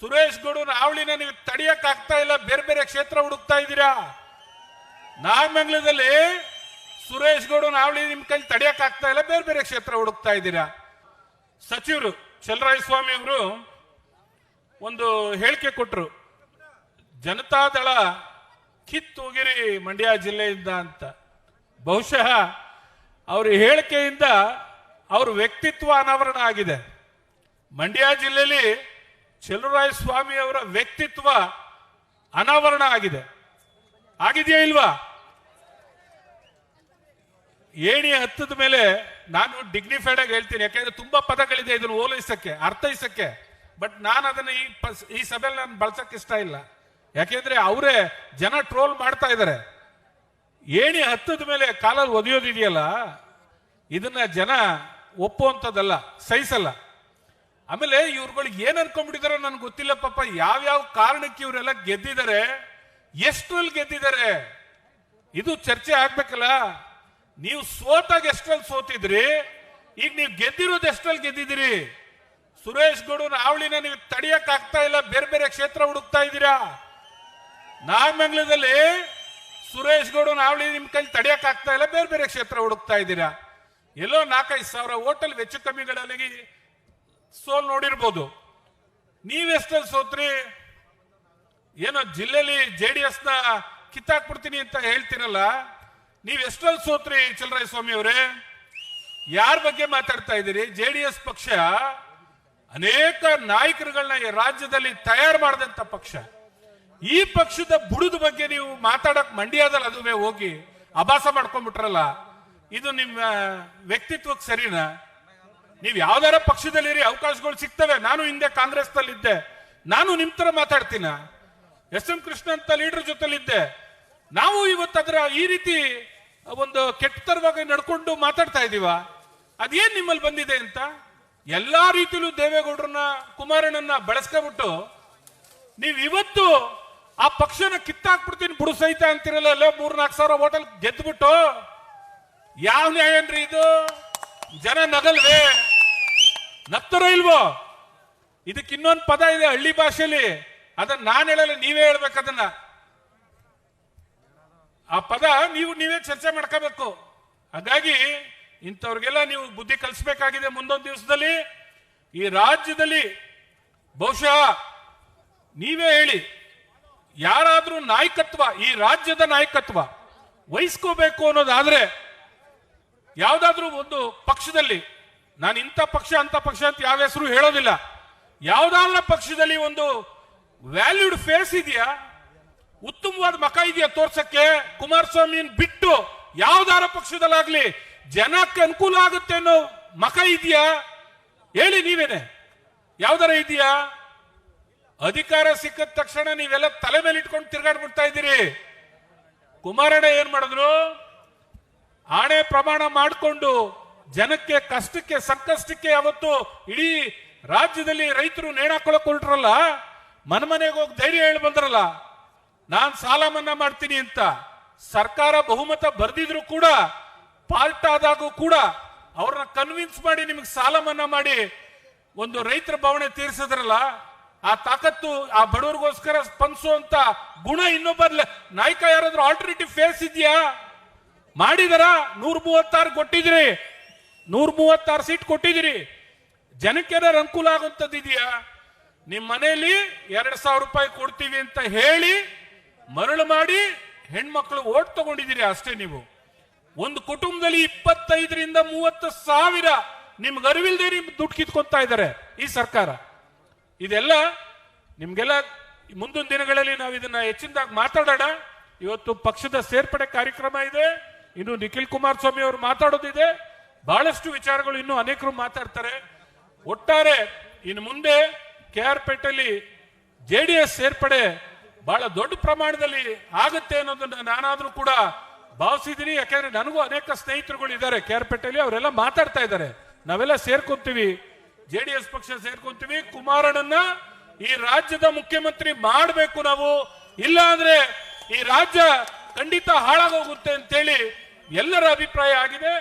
ಸುರೇಶ್ ಗೌಡ ಅವಳಿನ ನೀವು ತಡಿಯಕ್ ಆಗ್ತಾ ಇಲ್ಲ, ಬೇರೆ ಬೇರೆ ಕ್ಷೇತ್ರ ಹುಡುಕ್ತಾ ಇದ್ದೀರಾ? ನಾಗಮಂಗ್ಲದಲ್ಲಿ ಸುರೇಶ್ ಗೌಡ ಅವಳಿ ನಿಮ್ ಕೈಲಿ ತಡಿಯಕ್ ಆಗ್ತಾ ಇಲ್ಲ, ಬೇರೆ ಬೇರೆ ಕ್ಷೇತ್ರ ಹುಡುಕ್ತಾ ಇದ್ದೀರಾ? ಸಚಿವರು ಚಲರಾಯ ಸ್ವಾಮಿ ಅವರು ಒಂದು ಹೇಳಿಕೆ ಕೊಟ್ಟರು ಜನತಾದಳ ಕಿತ್ತೂಗಿರಿ ಮಂಡ್ಯ ಜಿಲ್ಲೆಯಿಂದ ಅಂತ. ಬಹುಶಃ ಅವ್ರ ಹೇಳಿಕೆಯಿಂದ ಅವ್ರ ವ್ಯಕ್ತಿತ್ವ ಅನಾವರಣ ಆಗಿದೆ. ಮಂಡ್ಯ ಜಿಲ್ಲೆಯಲ್ಲಿ ಚಲುರಾಯ ಸ್ವಾಮಿ ಅವರ ವ್ಯಕ್ತಿತ್ವ ಅನಾವರಣ ಆಗಿದೆ. ಆಗಿದೆಯಾ ಇಲ್ವಾ? ಏಣಿ ಹತ್ತದ ಮೇಲೆ ನಾನು ಡಿಗ್ನಿಫೈಡ್ ಆಗಿ ಹೇಳ್ತೀನಿ. ಯಾಕೆಂದ್ರೆ ತುಂಬಾ ಪದಗಳಿದೆ ಇದನ್ನು ಓಲೈಸಕ್ಕೆ, ಅರ್ಥೈಸಕ್ಕೆ. ಬಟ್ ನಾನು ಅದನ್ನ ಈ ಈ ಸಭೆಯಲ್ಲಿ ನಾನು ಬಳಸಕ್ಕೆ ಇಷ್ಟ ಇಲ್ಲ. ಯಾಕೆಂದ್ರೆ ಅವರೇ ಜನ ಟ್ರೋಲ್ ಮಾಡ್ತಾ ಇದ್ದಾರೆ. ಏಣಿ ಹತ್ತದ ಮೇಲೆ ಕಾಲಲ್ಲಿ ಒದೆಯೋದಿದೆಯಲ್ಲ, ಇದನ್ನ ಜನ ಒಪ್ಪುವಂಥದ್ದಲ್ಲ, ಸಹಿಸಲ್ಲ. ಆಮೇಲೆ ಇವ್ರುಗಳಿಗೆ ಏನ್ ಅನ್ಕೊಂಡ್ಬಿಟ್ಟಿದಾರೆ ನನ್ಗೆ ಗೊತ್ತಿಲ್ಲ ಪಾಪ. ಯಾವ್ಯಾವ ಕಾರಣಕ್ಕೆ ಇವರೆಲ್ಲ ಗೆದ್ದಿದ್ದಾರೆ? ಎಷ್ಟರಲ್ಲಿ ಗೆದ್ದಿದ್ದಾರೆ? ಇದು ಚರ್ಚೆ ಆಗ್ಬೇಕಲ್ಲ? ನೀವು ಸೋತಾಗ ಎಷ್ಟರಲ್ಲಿ ಸೋತಿದ್ರಿ? ಈಗ ನೀವು ಗೆದ್ದಿರೋದು ಎಷ್ಟರಲ್ಲಿ ಗೆದ್ದಿದ್ದೀರಿ? ಸುರೇಶ್ ಗೌಡನ ಅವಳಿನ ನೀವು ತಡಿಯಕ್ ಆಗ್ತಾ ಇಲ್ಲ, ಬೇರೆ ಬೇರೆ ಕ್ಷೇತ್ರ ಹುಡುಕ್ತಾ ಇದ್ದೀರಾ? ನಾಗಮಂಗ್ಲದಲ್ಲಿ ಸುರೇಶ್ ಗೌಡನ ಅವಳಿ ನಿಮ್ ಕೈಲಿ ತಡಿಯಕ್ ಆಗ್ತಾ ಇಲ್ಲ, ಬೇರೆ ಬೇರೆ ಕ್ಷೇತ್ರ ಹುಡುಕ್ತಾ ಇದ್ದೀರಾ? ಎಲ್ಲೋ ನಾಲ್ಕೈದು ಸಾವಿರ ಹೋಟೆಲ್ ವೆಚ್ಚ ಕಮ್ಮಿಗಳಲ್ಲಿ ಸೋಲ್ ನೋಡಿರ್ಬೋದು. ನೀವೆಷ್ಟಲ್ಲಿ ಸೋತ್ರಿ? ಏನೋ ಜಿಲ್ಲೆಲಿ ಜೆ ಡಿ ಎಸ್ನ ಕಿತ್ತಾಕ್ಬಿಡ್ತೀನಿ ಅಂತ ಹೇಳ್ತೀರಲ್ಲ ನೀವೆಷ್ಟಲ್ಲಿ ಸೋತ್ರಿ ಚಲರಾಯ ಸ್ವಾಮಿ ಅವರೇ? ಯಾರ ಬಗ್ಗೆ ಮಾತಾಡ್ತಾ ಇದ್ದೀರಿ? ಜೆ ಡಿ ಎಸ್ ಪಕ್ಷ ಅನೇಕ ನಾಯಕರುಗಳನ್ನ ಈ ರಾಜ್ಯದಲ್ಲಿ ತಯಾರು ಮಾಡಿದಂತ ಪಕ್ಷ. ಈ ಪಕ್ಷದ ಬುಡದ ಬಗ್ಗೆ ನೀವು ಮಾತಾಡಕ್ ಮಂಡ್ಯದಲ್ಲಿ ಅದುವೇ ಹೋಗಿ ಅಭಾಸ ಮಾಡ್ಕೊಂಡ್ಬಿಟ್ರಲ್ಲ, ಇದು ನಿಮ್ಮ ವ್ಯಕ್ತಿತ್ವಕ್ಕೆ ಸರಿನಾ? ನೀವು ಯಾವ್ದಾರ ಪಕ್ಷದಲ್ಲಿರಿ, ಅವಕಾಶಗಳು ಸಿಗ್ತವೆ. ನಾನು ಹಿಂದೆ ಕಾಂಗ್ರೆಸ್ ಇದ್ದೆ ನಾನು ನಿಮ್ ತರ ಮಾತಾಡ್ತೀನ? ಎಸ್ ಎಂ ಕೃಷ್ಣ ಅಂತ ಲೀಡರ್ ಜೊತೆಲಿದ್ದೆ. ನಾವು ಇವತ್ತು ಅದರ ಈ ರೀತಿ ಒಂದು ಕೆಟ್ಟತರವಾಗಿ ನಡ್ಕೊಂಡು ಮಾತಾಡ್ತಾ ಇದೀವ? ಅದೇನ್ ನಿಮ್ಮಲ್ಲಿ ಬಂದಿದೆ ಅಂತ? ಎಲ್ಲಾ ರೀತಿಲೂ ದೇವೇಗೌಡರನ್ನ ಕುಮಾರಣ್ಣನ ಬಳಸ್ಕೊಬಿಟ್ಟು ನೀವು ಇವತ್ತು ಆ ಪಕ್ಷನ ಕಿತ್ತಾಕ್ಬಿಡ್ತೀನಿ ಬುಡು ಸಹಿತ ಅಂತಿರಲ್ಲ, ಅಲ್ಲೋ ಮೂರ್ ನಾಲ್ಕು ಸಾವಿರ ಹೋಟೆಲ್ ಗೆದ್ಬಿಟ್ಟು. ಯಾವ ನ್ಯಾಯ ಅಂದ್ರೆ ಇದು? ಜನ ನಗಲ್ವೇ? ನಗ್ತಾರೋ ಇಲ್ವೋ? ಇದಕ್ಕೆ ಇನ್ನೊಂದು ಪದ ಇದೆ ಹಳ್ಳಿ ಭಾಷೆಯಲ್ಲಿ. ಅದನ್ನ ನಾನು ಹೇಳಲ್ಲ, ನೀವೇ ಹೇಳ್ಬೇಕು ಅದನ್ನ. ಆ ಪದ ನೀವು, ನೀವೇ ಚರ್ಚೆ ಮಾಡ್ಕೋಬೇಕು. ಹಾಗಾಗಿ ಇಂಥವ್ರಿಗೆಲ್ಲ ನೀವು ಬುದ್ಧಿ ಕಲಿಸ್ಬೇಕಾಗಿದೆ ಮುಂದೊಂದು ದಿವಸದಲ್ಲಿ. ಈ ರಾಜ್ಯದಲ್ಲಿ ಬಹುಶಃ ನೀವೇ ಹೇಳಿ, ಯಾರಾದ್ರೂ ನಾಯಕತ್ವ, ಈ ರಾಜ್ಯದ ನಾಯಕತ್ವ ವಹಿಸ್ಕೋಬೇಕು ಅನ್ನೋದಾದ್ರೆ, ಯಾವುದಾದ್ರೂ ಒಂದು ಪಕ್ಷದಲ್ಲಿ ನಾನು ಇಂಥ ಪಕ್ಷ ಅಂತ ಪಕ್ಷ ಅಂತ ಯಾವ ಹೆಸರು ಹೇಳೋದಿಲ್ಲ. ಯಾವ್ದಾದ್ರ ಪಕ್ಷದಲ್ಲಿ ಒಂದು ವ್ಯಾಲ್ಯೂಡ್ ಫೇಸ್ ಇದೆಯಾ? ಉತ್ತಮವಾದ ಮಕ ಇದೆಯಾ ತೋರ್ಸಕ್ಕೆ? ಕುಮಾರಸ್ವಾಮಿ ಬಿಟ್ಟು ಯಾವ್ದಾರ ಪಕ್ಷದಲ್ಲಾಗ್ಲಿ ಜನಕ್ಕೆ ಅನುಕೂಲ ಆಗುತ್ತೆ ಅನ್ನೋ ಮಕ ಇದೆಯಾ? ಹೇಳಿ ನೀವೇನೆ. ಯಾವ್ದಾರ ಇದೆಯಾ? ಅಧಿಕಾರ ಸಿಕ್ಕಿದ ತಕ್ಷಣ ನೀವೆಲ್ಲ ತಲೆ ಮೇಲೆ ಇಟ್ಕೊಂಡು ತಿರ್ಗಾಡ್ಬಿಡ್ತಾ ಇದ್ದೀರಿ. ಕುಮಾರಣ್ಣ ಏನ್ ಮಾಡಿದ್ರು? ಆಣೆ ಪ್ರಮಾಣ ಮಾಡಿಕೊಂಡು ಜನಕ್ಕೆ, ಕಷ್ಟಕ್ಕೆ, ಸಂಕಷ್ಟಕ್ಕೆ ಅವತ್ತು ಇಡೀ ರಾಜ್ಯದಲ್ಲಿ ರೈತರು ನೇಣಾಕೊಳಕ್ ಮನೆ ಮನೆಗೆ ಹೋಗಿ ಧೈರ್ಯ ಹೇಳಿ ಬಂದ್ರಲ್ಲ, ನಾನು ಸಾಲ ಮನ್ನಾ ಮಾಡ್ತೀನಿ ಅಂತ ಸರ್ಕಾರ ಬಹುಮತ ಬರ್ದಿದ್ರು ಕೂಡ ಪಾಲ್ಟ್ ಆದಾಗೂ ಕೂಡ ಅವ್ರನ್ನ ಕನ್ವಿನ್ಸ್ ಮಾಡಿ ನಿಮಗೆ ಸಾಲ ಮನ್ನಾ ಮಾಡಿ ಒಂದು ರೈತರ ಭಾವನೆ ತೀರಿಸಿದ್ರಲ್ಲ, ಆ ತಾಕತ್ತು, ಆ ಬಡವರಿಗೋಸ್ಕರ ಸ್ಪಂದಿಸುವಂತ ಗುಣ ಇನ್ನೊಬ್ಬ ನಾಯಕ ಯಾರಾದ್ರೂ ಆಲ್ಟರ್ನೇಟಿವ್ ಫೇಸ್ ಇದೆಯಾ? ಮಾಡಿದಾರ? ನೂರ ಮೂವತ್ತಾರು ಕೊಟ್ಟಿದ್ರಿ. ನೂರ ಮೂವತ್ತಾರು ಸೀಟ್ ಕೊಟ್ಟಿದ್ದೀರಿ. ಜನಕ್ಕೆ ಅನುಕೂಲ ಆಗುವಂಥದ್ದು ನಿಮ್ಮ ಮನೆಯಲ್ಲಿ ಎರಡ್ ಸಾವಿರ ರೂಪಾಯಿ ಕೊಡ್ತೀವಿ ಅಂತ ಹೇಳಿ ಮರಳು ಮಾಡಿ ಹೆಣ್ಮಕ್ಳು ಓಟ್ ತಗೊಂಡಿದ್ದೀರಿ ಅಷ್ಟೇ ನೀವು. ಒಂದು ಕುಟುಂಬದಲ್ಲಿ ಇಪ್ಪತ್ತೈದರಿಂದ ಮೂವತ್ತು ಸಾವಿರ ನಿಮ್ಗೆ ಅರಿವಿಲ್ದೇ ನಿಮ್ ದುಡ್ಡು ಕಿತ್ಕೊಂತಾ ಇದ್ದಾರೆ ಈ ಸರ್ಕಾರ. ಇದೆಲ್ಲ ನಿಮ್ಗೆಲ್ಲ ಮುಂದಿನ ದಿನಗಳಲ್ಲಿ ನಾವು ಇದನ್ನ ಹೆಚ್ಚಿನದಾಗಿ ಮಾತಾಡೋಣ. ಇವತ್ತು ಪಕ್ಷದ ಸೇರ್ಪಡೆ ಕಾರ್ಯಕ್ರಮ ಇದೆ. ಇನ್ನು ನಿಖಿಲ್ ಕುಮಾರಸ್ವಾಮಿ ಅವರು ಮಾತಾಡೋದಿದೆ. ಬಹಳಷ್ಟು ವಿಚಾರಗಳು ಇನ್ನು ಅನೇಕರು ಮಾತಾಡ್ತಾರೆ. ಒಟ್ಟಾರೆ ಇನ್ನು ಮುಂದೆ ಕೆ ಆರ್ ಪೇಟೆಯಲ್ಲಿ ಜೆ ಡಿ ಎಸ್ ಸೇರ್ಪಡೆ ಬಹಳ ದೊಡ್ಡ ಪ್ರಮಾಣದಲ್ಲಿ ಆಗುತ್ತೆ ಅನ್ನೋದನ್ನ ನಾನಾದ್ರೂ ಕೂಡ ಭಾವಿಸಿದ್ದೀನಿ ಯಾಕಂದ್ರೆ ನನಗೂ ಅನೇಕ ಸ್ನೇಹಿತರುಗಳು ಇದ್ದಾರೆ ಕೆ ಆರ್ ಪೇಟೆಯಲ್ಲಿ ಅವರೆಲ್ಲ ಮಾತಾಡ್ತಾ ಇದ್ದಾರೆ. ನಾವೆಲ್ಲ ಸೇರ್ಕೊಂತೀವಿ, ಜೆ ಡಿ ಎಸ್ ಪಕ್ಷ ಸೇರ್ಕೊಂತೀವಿ. ಕುಮಾರಣ್ಣನ ಈ ರಾಜ್ಯದ ಮುಖ್ಯಮಂತ್ರಿ ಮಾಡಬೇಕು ನಾವು. ಇಲ್ಲ ಅಂದ್ರೆ ಈ ರಾಜ್ಯ ಖಂಡಿತ ಹಾಳಾಗೋಗುತ್ತೆ ಅಂತೇಳಿ ಎಲ್ಲರ ಅಭಿಪ್ರಾಯ ಆಗಿದೆ.